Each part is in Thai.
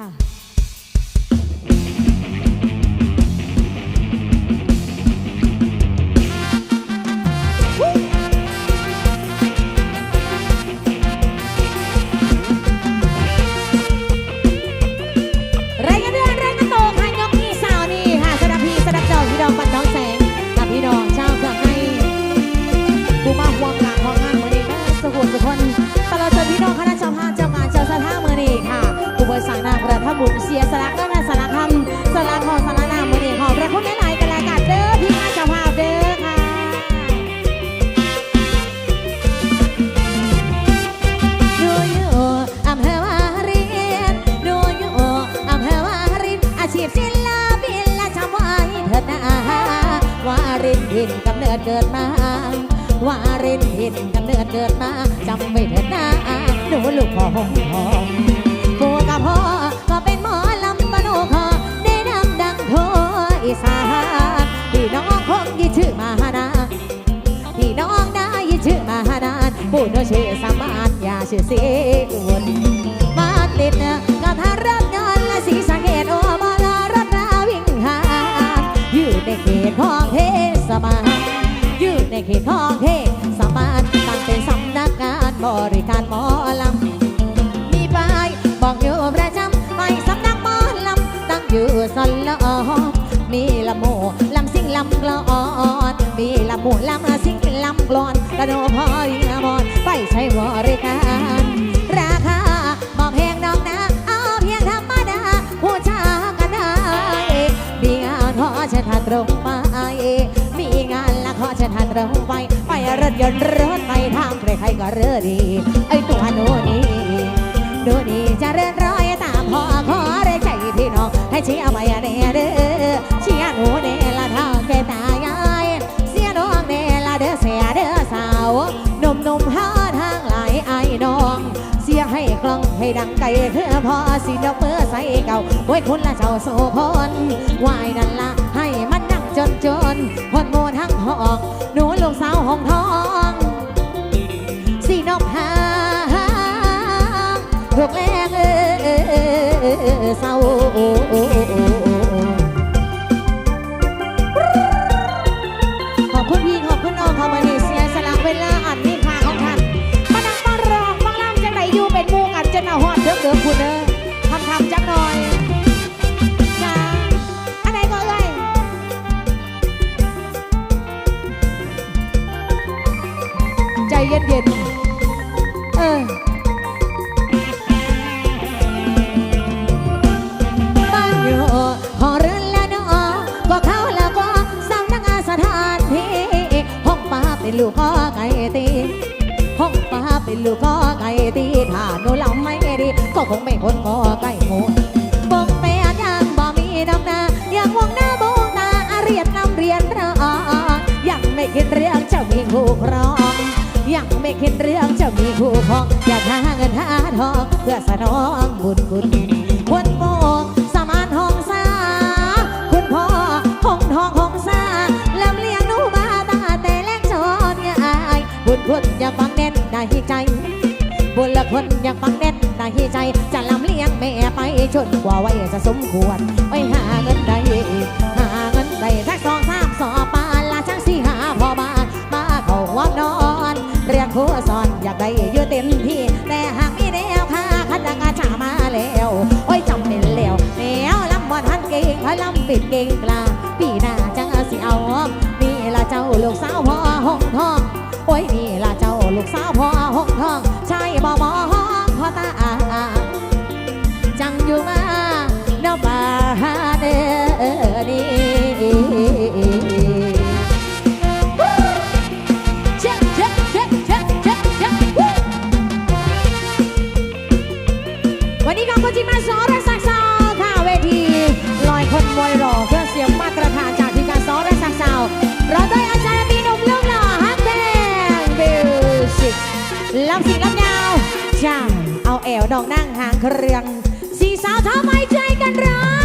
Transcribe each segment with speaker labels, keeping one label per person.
Speaker 1: ค่ะ ถิ่นกำเนิดเกิดมาจำไว้เถิดนะหนูลูกพ่อหงทองปู่กับพ่อก็เป็นหมอลำบโนคอได้นำดังทั่วอีสานพี่น้องคงยี่ชื่อมานาพี่น้องได้ยินชื่อมานานผู้โนชื่อสามารถอย่าชื่อเสียวนมาติดกับทารถยนต์และสีสังเกตโอมาลารถนาวิ่งหาอยู่ในเขตของเทศบาลอยู่ในเขตของเทศ บริการหมอลำ มีป้ายบอกอยู่ประจำไปสำนักหมอลำ ตั้งอยู่สันละอมีละโมลำซิ่งลำกลอนมีละโมลำซิ่งลำกลอนกระโดพอยมอนไปใช้บริการราคาบอกแพงน้องนะเอาเพียงธรรมดาผู้ชากันได้มีงานขอเชิญท่าตรงมานละขอ เชิญท่านตรงไปไปรถยนต์รถไปทางใครๆก็เรือดี ไอตัวโน่นี่ดูดีจะเรื่อนร้อยตามพ่อขอได้ใจพี่น้อง ให้เชียร์ไปเน่เด้อเชียร์หนูเน่ละทางแกตายายเสียน้องเน่ละเด้อเสียเด้อสาวหนุ่มหนุ่มๆหาทางหลายไอ้น้อง เสียให้กล้องให้ดังไกลเพื่อพอสิดอกเมื่อใส่เก่าไว้คุณละเจ้าโสพรวายนั่นละ ให้มันจนจนพนโมทั้งหอกหนูลูกสาวห้องทองสีนกหางถูกแรงเออเศร้า ยังไม่คิดเรื่องจะมีคู่ครอง อยากหาเงินหาทอง เพื่อสนองบุญคุณคุณโมสมานห้องสาคุณพ่อห้องทองห้องสาลำเลียงหนูมาตั้งแต่เล็กจนใหญ่บุญคุณอย่าฟังแน่นในใจ บุญละคนอยากฟังแน่นในใจ จะลำเลียงแม่ไปจนกว่าไวัยจะสมควรไปหาเงิน ปิดเก่งกลาปีหน้าจังสิเอานี่ละเจ้าลูกสาวพ่อห้องทองโอ้ยนี่ละเจ้าลูกสาวพ่อ ลำสิงลำยาวจ้าเอาแอวดองนั่งห่างเครื่องสี่สาวท้าไมใจกันร้า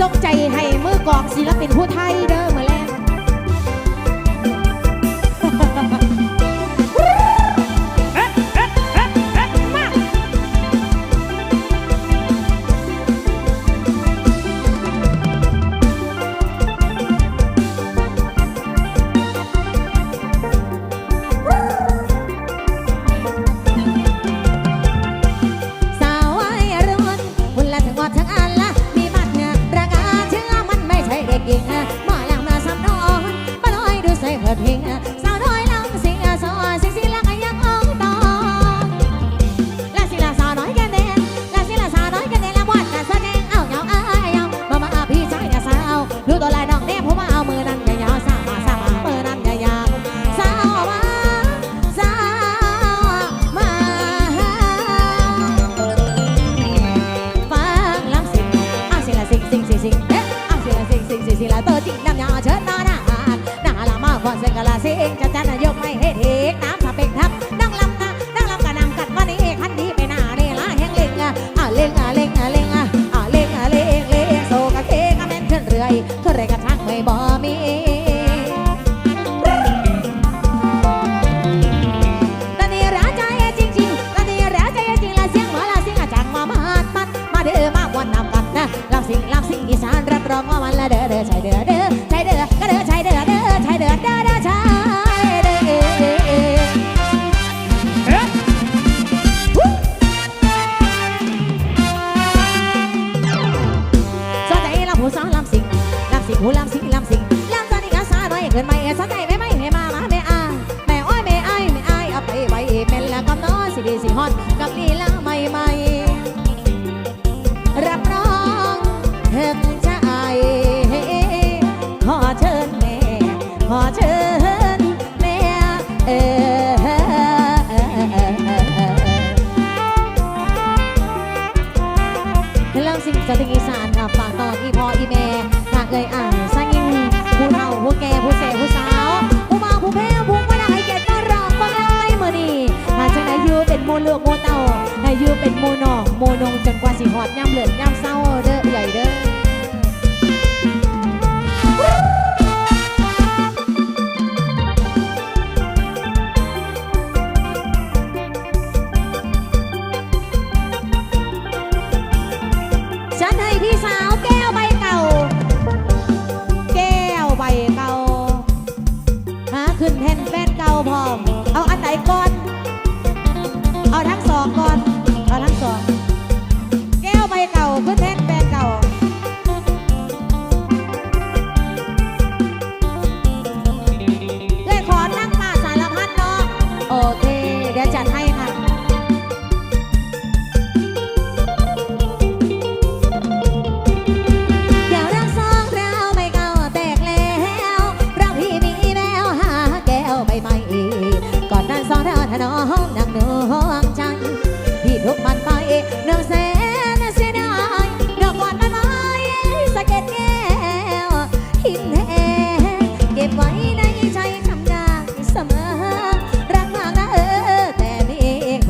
Speaker 1: ส่งใจให้มือกองศิลปินผู้ไทยเด้อเมื่อแล môi nọ môi nồng trần qua chỉ hoạt nham lượn nham sau ở đỡ gầy đỡ chán hay khi sao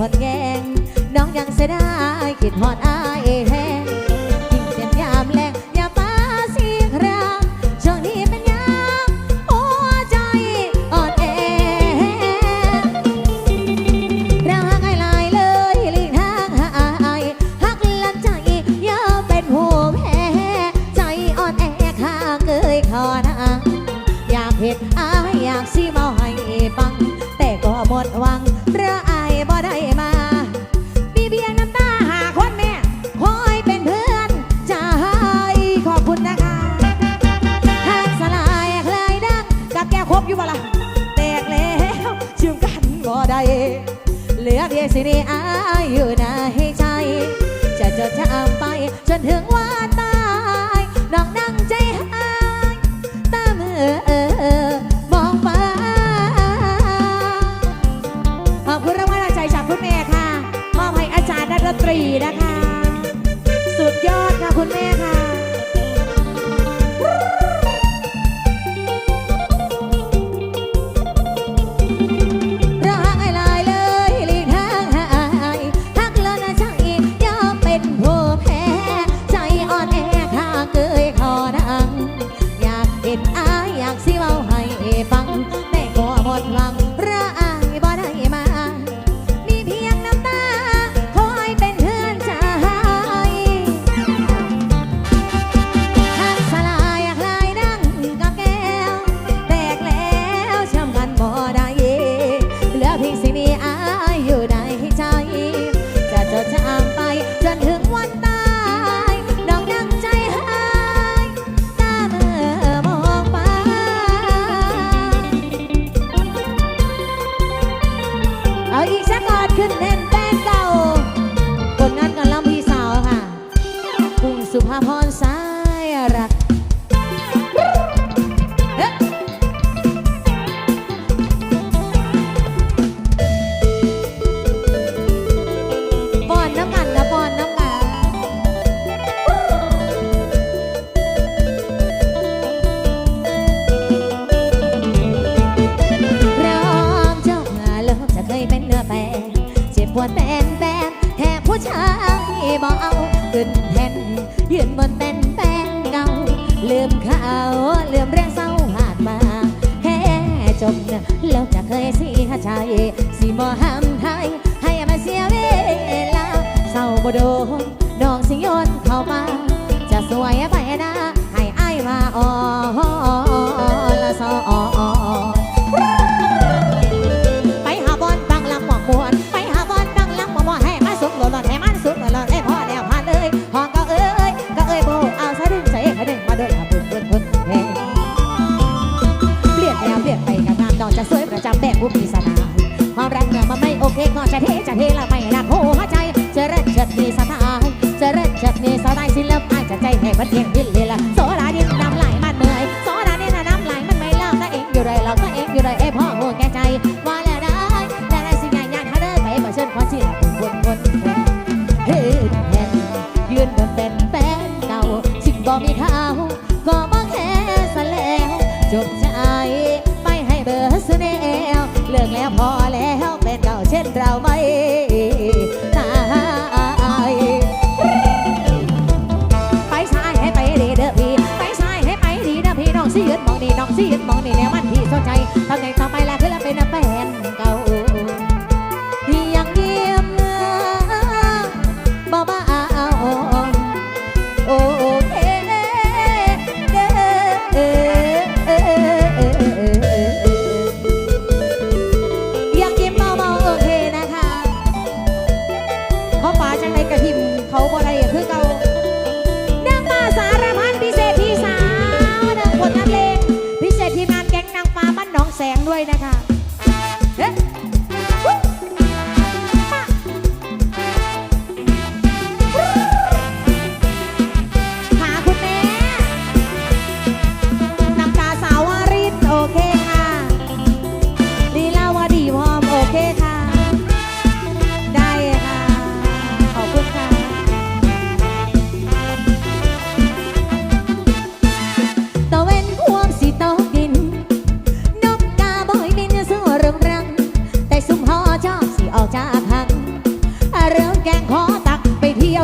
Speaker 1: ดแงงน้องยังเสียดายคิดหอดอาย จะไป จนถึงว่าตายน้องนั่งใจหายตาเมื่อมองฟ้ขอบคุณรางวัลใจจากคุณแม่ค่ะมอบให้อาจารย์นักดนตรีนะคะ central ให้กระทิมเขาบ่ได้คือเก่า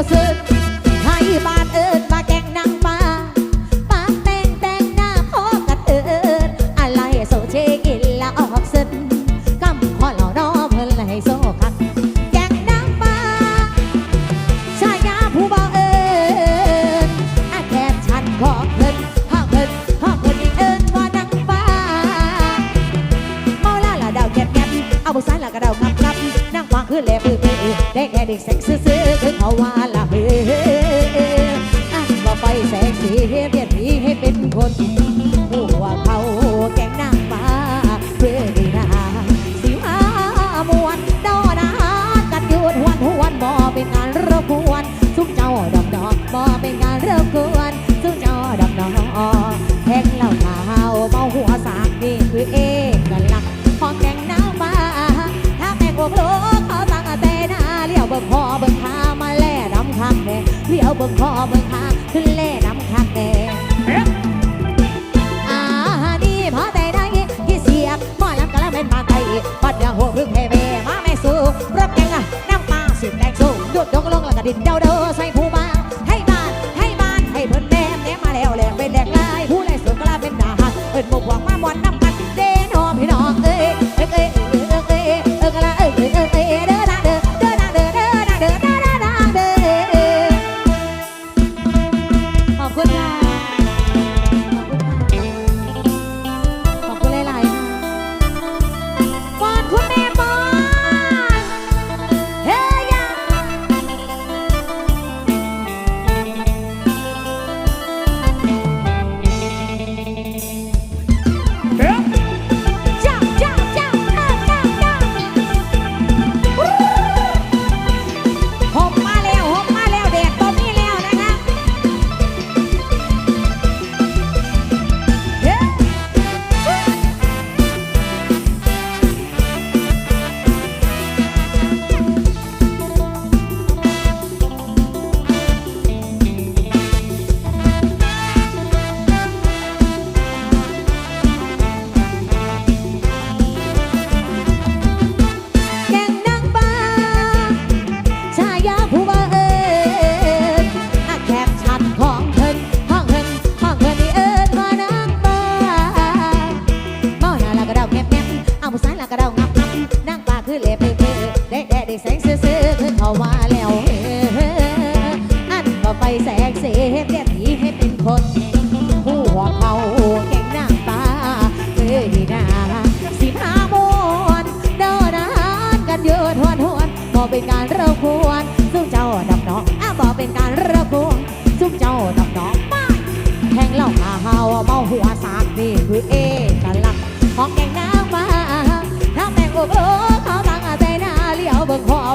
Speaker 1: Yes, sir. รีให้เป็นคนหัวเขาแกงนางฟ้าเพื่อดีนาสิวามวนดอนากันยืดหวนหวนบ่เป็นงานรบกวนสุกเจ้าดอกดอกบ่เป็นงานรบกวนสุกเจ้าดอกดอกแทงเหล่าขาวเมาหัวสากนี่คือเอกลักษณ์ของแกงนางฟ้าถ้าแม่งวกโลกเขาตั้งแต่นาเลี้ยวเบิกงคอเบิกขามาแล่ดำคักแม่เลี้ยวเบิกงคอเบิกขาขึ้นแล่ The doubters. know those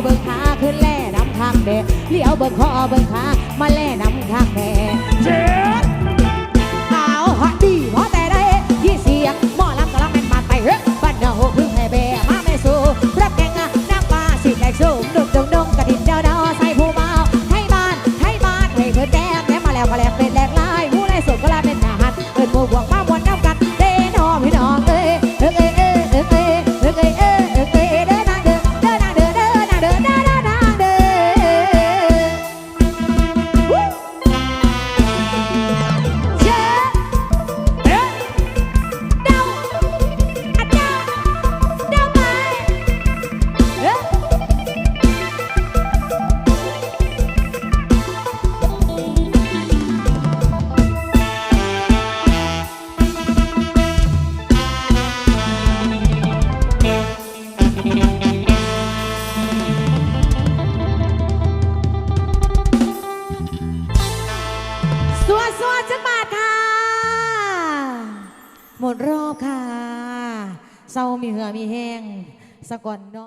Speaker 1: บิ่งขาขึ้นแล่นำทางแดเลี้ยวเบิ่งคอเบิ่งขามาแล่นำทางแด สะก่อนเนาะ